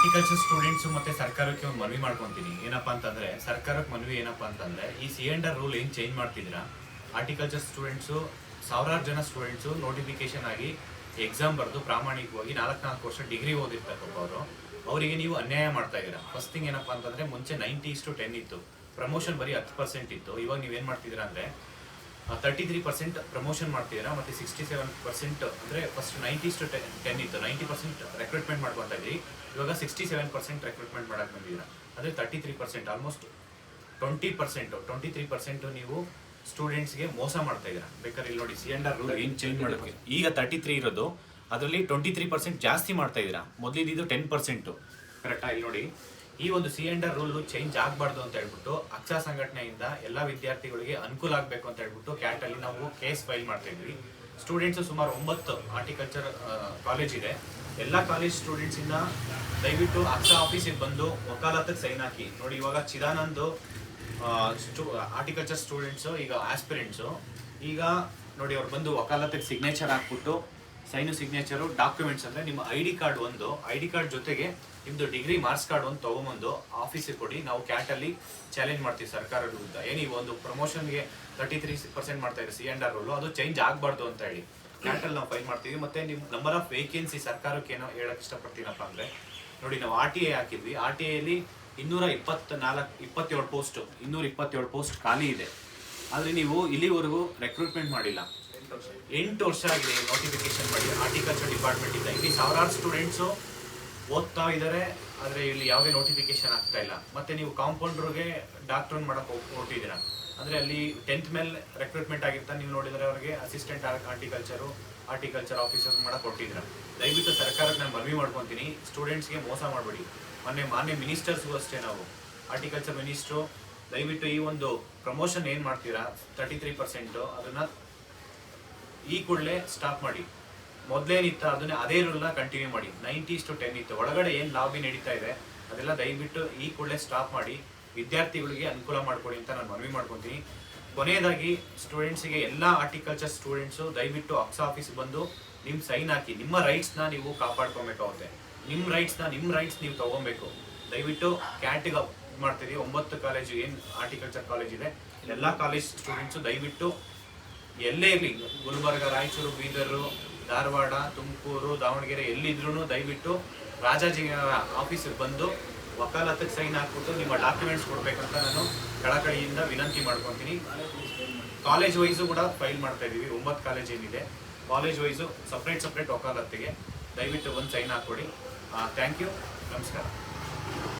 Horticulture students ಮತ್ತೆ ಸರ್ಕಾರಕ್ಕೆ ಒಂದು ಮನವಿ ಮಾಡ್ಕೊಂತೀನಿ. ಏನಪ್ಪಾ ಅಂತಂದ್ರೆ, ಸರ್ಕಾರಕ್ಕೆ ಮನವಿ ಏನಪ್ಪಾ ಅಂತಂದ್ರೆ, ಈ ಸಿ ರೂಲ್ ಏನು ಚೇಂಜ್ ಮಾಡ್ತಿದ್ದೀರಾ? ಹಾರ್ಟಿಕಲ್ಚರ್ ಸ್ಟೂಡೆಂಟ್ಸು ಸಾವಿರಾರು ಜನ ಸ್ಟೂಡೆಂಟ್ಸು ನೋಟಿಫಿಕೇಶನ್ ಆಗಿ ಎಕ್ಸಾಮ್ ಬರೆದು ಪ್ರಾಮಾಣಿಕವಾಗಿ ನಾಲ್ಕು ನಾಲ್ಕು ವರ್ಷ ಡಿಗ್ರಿ ಓದಿರ್ತಕ್ಕವರು ಅವರಿಗೆ ನೀವು ಅನ್ಯಾಯ ಮಾಡ್ತಾ ಇದ್ದೀರಾ? ಫಸ್ಟ್ ಥಿಂಗ್ ಏನಪ್ಪಾ ಅಂತಂದ್ರೆ, ಮುಂಚೆ ನೈಂಟಿ ಇಷ್ಟು ಟೆನ್ ಇತ್ತು. ಪ್ರಮೋಷನ್ ಬರೀ ಹತ್ತು ಪರ್ಸೆಂಟ್ ಇತ್ತು. ಇವಾಗ ನೀವೇನು ಮಾಡ್ತಿದ್ದೀರಾ ಅಂದ್ರೆ ತರ್ಟಿ ತ್ರೀ ಪರ್ಸೆಂಟ್ ಪ್ರಮೋಷನ್ ಮಾಡ್ತಿದ್ದೀರಾ ಮತ್ತೆ ಸಿಕ್ಸ್ಟಿ ಸೆವೆನ್ ಪರ್ಸೆಂಟ್ ಅಂದರೆ first ninety two ten ten ಇತ್ತು. ನೈಂಟಿ ಪರ್ಸೆಂಟ್ ರೆಕ್ರೂಟ್ಮೆಂಟ್ ಮಾಡ್ಕೊತಾ ಇದ್ರಿ ಇವಾಗ ಸಿಕ್ಸ್ಟಿ ಸೆವೆನ್ ಪರ್ಸೆಂಟ್ ರೆಕ್ರೂಟ್ಮೆಂಟ್ ಮಾಡಕ್ಕೆ ಬಂದಿದ್ದೀರಾ. ಅಂದರೆ thirty three percent almost twenty percent twenty three percent ನೀವು ಸ್ಟೂಡೆಂಟ್ಸ್ಗೆ ಮೋಸ ಮಾಡ್ತಾ ಇದ್ದೀರಾ. ಬೇಕಾದ್ರೆ ಇಲ್ಲಿ ನೋಡಿ ಸಿ ಅಂಡ್ ಆರ್ ರೂಲ್ ಏನು ಚೇಂಜ್ ಮಾಡೋಕ್ಕೆ? ಈಗ ತರ್ಟಿ ತ್ರೀ ಇರೋದು ಅದರಲ್ಲಿ ಟ್ವೆಂಟಿ ತ್ರೀ ಪರ್ಸೆಂಟ್ ಜಾಸ್ತಿ ಮಾಡ್ತಾ ಇದ್ದೀರಾ. ಮೊದಲಿದ್ದು ಟೆನ್ ಪರ್ಸೆಂಟು ಕರೆಕ್ಟಾ ಇಲ್ಲಿ ನೋಡಿ. ಈ ಒಂದು ಸಿ ಎಂಡರ್ ರೂಲ್ ಚೇಂಜ್ ಆಗಬಾರ್ದು ಅಂತ ಹೇಳ್ಬಿಟ್ಟು ಅಕ್ಷಾ ಸಂಘಟನೆಯಿಂದ ಎಲ್ಲ ವಿದ್ಯಾರ್ಥಿಗಳಿಗೆ ಅನುಕೂಲ ಆಗಬೇಕು ಅಂತ ಹೇಳ್ಬಿಟ್ಟು ಕ್ಯಾಟ್ ಅಲ್ಲಿ ನಾವು ಕೇಸ್ ಫೈಲ್ ಮಾಡ್ತಾ ಇದ್ವಿ. ಸ್ಟೂಡೆಂಟ್ಸ್ ಸುಮಾರು ಒಂಬತ್ತು ಹಾರ್ಟಿಕಲ್ಚರ್ ಕಾಲೇಜ್ ಇದೆ. ಎಲ್ಲ ಕಾಲೇಜ್ ಸ್ಟೂಡೆಂಟ್ಸ್ ಇಂದ ದಯವಿಟ್ಟು ಅಕ್ಷಾ ಆಫೀಸಿಗೆ ಬಂದು ವಕಾಲತಕ್ಕೆ ಸೈನ್ ಹಾಕಿ. ನೋಡಿ, ಇವಾಗ ಚಿದಾನಂದ್ ಹಾರ್ಟಿಕಲ್ಚರ್ ಸ್ಟೂಡೆಂಟ್ಸು ಈಗ ಆಸ್ಪಿರೆಂಟ್ಸು ಈಗ ನೋಡಿ, ಅವ್ರು ಬಂದು ವಕಾಲತ್ತಿಗೆ ಸಿಗ್ನೇಚರ್ ಹಾಕ್ಬಿಟ್ಟು ಸೈನು ಸಿಗ್ನೇಚರು, ಡಾಕ್ಯುಮೆಂಟ್ಸ್ ಅಂದರೆ ನಿಮ್ಮ ಐ ಡಿ ಕಾರ್ಡ್ ಒಂದು. ಐ ಡಿ ಕಾರ್ಡ್ ಜೊತೆಗೆ ನಿಮ್ಮದು ಡಿಗ್ರಿ ಮಾರ್ಕ್ಸ್ ಕಾರ್ಡ್ ಒಂದು ತೊಗೊಂಬಂದು ಆಫೀಸಿಗೆ ಕೊಡಿ. ನಾವು ಕ್ಯಾಟಲ್ಲಿ ಚಾಲೆಂಜ್ ಮಾಡ್ತೀವಿ ಸರ್ಕಾರದ ವಿರುದ್ಧ. ಏನು ಒಂದು ಪ್ರಮೋಷನ್ಗೆ ತರ್ಟಿ ತ್ರೀ ಪರ್ಸೆಂಟ್ ಮಾಡ್ತಾ ಇದೆ ಸಿ ಎಂಡ್ ಆರ್ ಅದು ಚೇಂಜ್ ಆಗಬಾರ್ದು ಅಂತ ಹೇಳಿ. ಕ್ಯಾಟಲ್ಲಿ ನಾವು ಫೈಲ್ ಮಾಡ್ತೀವಿ. ಮತ್ತು ನಿಮ್ಮ ನಂಬರ್ ಆಫ್ ವೇಕೆನ್ಸಿ ಸರ್ಕಾರಕ್ಕೆ ಏನೋ ಹೇಳಕ್ಕೆ ಇಷ್ಟಪಡ್ತೀನಪ್ಪ ಅಂದರೆ, ನೋಡಿ ನಾವು ಆರ್ ಟಿ ಐ ಹಾಕಿದ್ವಿ. ಆರ್ ಟಿ ಐಲಿ ಇನ್ನೂರ ಇಪ್ಪತ್ತ ನಾಲ್ಕು ಇಪ್ಪತ್ತೇಳು ಪೋಸ್ಟು ಇನ್ನೂರ ಇಪ್ಪತ್ತೇಳು ಪೋಸ್ಟ್ ಖಾಲಿ ಇದೆ. ಆದರೆ ನೀವು ಇಲ್ಲಿವರೆಗೂ ರೆಕ್ರೂಟ್ಮೆಂಟ್ ಮಾಡಿಲ್ಲ. ಎಂಟು ವರ್ಷ ಆಗಿದೆ ನೋಟಿಫಿಕೇಶನ್ ಮಾಡಿ. ಆರ್ಟಿಕಲ್ಚರ್ ಡಿಪಾರ್ಟ್ಮೆಂಟ್ ಇಂದ. ಇಲ್ಲಿ ಸಾವಿರಾರು ಸ್ಟೂಡೆಂಟ್ಸು ಓದ್ತಾ ಇದ್ದಾರೆ ಆದರೆ ಇಲ್ಲಿ ಯಾವುದೇ ನೋಟಿಫಿಕೇಶನ್ ಆಗ್ತಾ ಇಲ್ಲ. ಮತ್ತೆ ನೀವು ಕಾಂಪೌಂಡರ್ಗೆ ಡಾಕ್ಟರ್ ಮಾಡಕ್ಕೆ ಹೊರಟಿದ್ದೀರಾ? ಅಂದ್ರೆ ಅಲ್ಲಿ ಟೆಂತ್ ಮೇಲೆ ರೆಕ್ರೂಟ್ಮೆಂಟ್ ಆಗಿರ್ತಾ ನೀವು ನೋಡಿದರೆ ಅವರಿಗೆ ಅಸಿಸ್ಟೆಂಟ್ ಆರ್ಟಿಕಲ್ಚರು ಆರ್ಟಿಕಲ್ಚರ್ ಆಫೀಸರ್ ಮಾಡಕ್ಕೆ ಹೊರಟಿದ್ದೀರಾ? ದಯವಿಟ್ಟು ಸರ್ಕಾರಕ್ಕೆ ನಾನು ಮನವಿ ಮಾಡ್ಕೊತೀನಿ. ಸ್ಟೂಡೆಂಟ್ಸ್ಗೆ ಮೋಸ ಮಾಡಬೇಡಿ. ಮೊನ್ನೆ ಮಾನ್ಯ ಮಿನಿಸ್ಟರ್ಸ್ಗೂ ಅಷ್ಟೇ ನಾವು. ಆರ್ಟಿಕಲ್ಚರ್ ಮಿನಿಸ್ಟ್ರು ದಯವಿಟ್ಟು ಈ ಒಂದು ಪ್ರಮೋಷನ್ ಏನು ಮಾಡ್ತೀರಾ? ತರ್ಟಿ ತ್ರೀ ಪರ್ಸೆಂಟು ಅದನ್ನ ಈ ಕೂಡಲೇ ಸ್ಟಾಪ್ ಮಾಡಿ. ಮೊದಲೇನಿತ್ತ ಅದನ್ನೇ ಅದೇ ರೂಲ್ನ ಕಂಟಿನ್ಯೂ ಮಾಡಿ. ನೈಂಟೀಸ್ ಟು ಟೆನ್ ಇತ್ತು. ಒಳಗಡೆ ಏನು ಲಾಬಿ ನಡೀತಾ ಇದೆ, ಅದೆಲ್ಲ ದಯವಿಟ್ಟು ಈ ಕೂಡಲೇ ಸ್ಟಾಪ್ ಮಾಡಿ. ವಿದ್ಯಾರ್ಥಿಗಳಿಗೆ ಅನುಕೂಲ ಮಾಡಿಕೊಡಿ ಅಂತ ನಾನು ಮನವಿ ಮಾಡ್ಕೊತೀನಿ. ಕೊನೆಯದಾಗಿ ಸ್ಟೂಡೆಂಟ್ಸಿಗೆ ಎಲ್ಲ ಆರ್ಟಿಕಲ್ಚರ್ ಸ್ಟೂಡೆಂಟ್ಸು ದಯವಿಟ್ಟು ಅಕ್ಸ್ ಆಫೀಸ್ ಬಂದು ನಿಮ್ಮ ಸೈನ್ ಹಾಕಿ. ನಿಮ್ಮ ರೈಟ್ಸ್ನ ನೀವು ಕಾಪಾಡ್ಕೊಬೇಕಾಗುತ್ತೆ ನಿಮ್ಮ ರೈಟ್ಸ್ನ ನಿಮ್ಮ ರೈಟ್ಸ್ ನೀವು ತೊಗೊಬೇಕು. ದಯವಿಟ್ಟು ಕ್ಯಾಟಿಗೆ ಮಾಡ್ತೀರಿ ಒಂಬತ್ತು ಕಾಲೇಜು ಏನು ಆರ್ಟಿಕಲ್ಚರ್ ಕಾಲೇಜ್ ಇದೆ, ಎಲ್ಲ ಕಾಲೇಜ್ ಸ್ಟೂಡೆಂಟ್ಸು ದಯವಿಟ್ಟು ಎಲ್ಲೇ ಇರಲಿ ಗುಲ್ಬರ್ಗ, ರಾಯಚೂರು, ಬೀದರು, ಧಾರವಾಡ, ತುಮಕೂರು, ದಾವಣಗೆರೆ ಎಲ್ಲಿದ್ರು ದಯವಿಟ್ಟು ರಾಜಾಜಿ ಆಫೀಸಿಗೆ ಬಂದು ವಕಾಲತ್ತಿಗೆ ಸೈನ್ ಹಾಕ್ಬಿಟ್ಟು ನಿಮ್ಮ ಡಾಕ್ಯುಮೆಂಟ್ಸ್ ಕೊಡಬೇಕಂತ ನಾನು ಕಳಕಳಿಯಿಂದ ವಿನಂತಿ ಮಾಡ್ಕೊತೀನಿ. ಕಾಲೇಜ್ ವೈಸು ಕೂಡ ಫೈಲ್ ಮಾಡ್ತಾ ಇದ್ದೀವಿ. ಒಂಬತ್ತು ಕಾಲೇಜ್ ಏನಿದೆ. ಕಾಲೇಜ್ ವೈಸು ಸಪ್ರೇಟ್ ಸಪ್ರೇಟ್ ವಕಾಲತ್ತಿಗೆ ದಯವಿಟ್ಟು ಒಂದು ಸೈನ್ ಹಾಕ್ಕೊಡಿ. Thank you. ನಮಸ್ಕಾರ.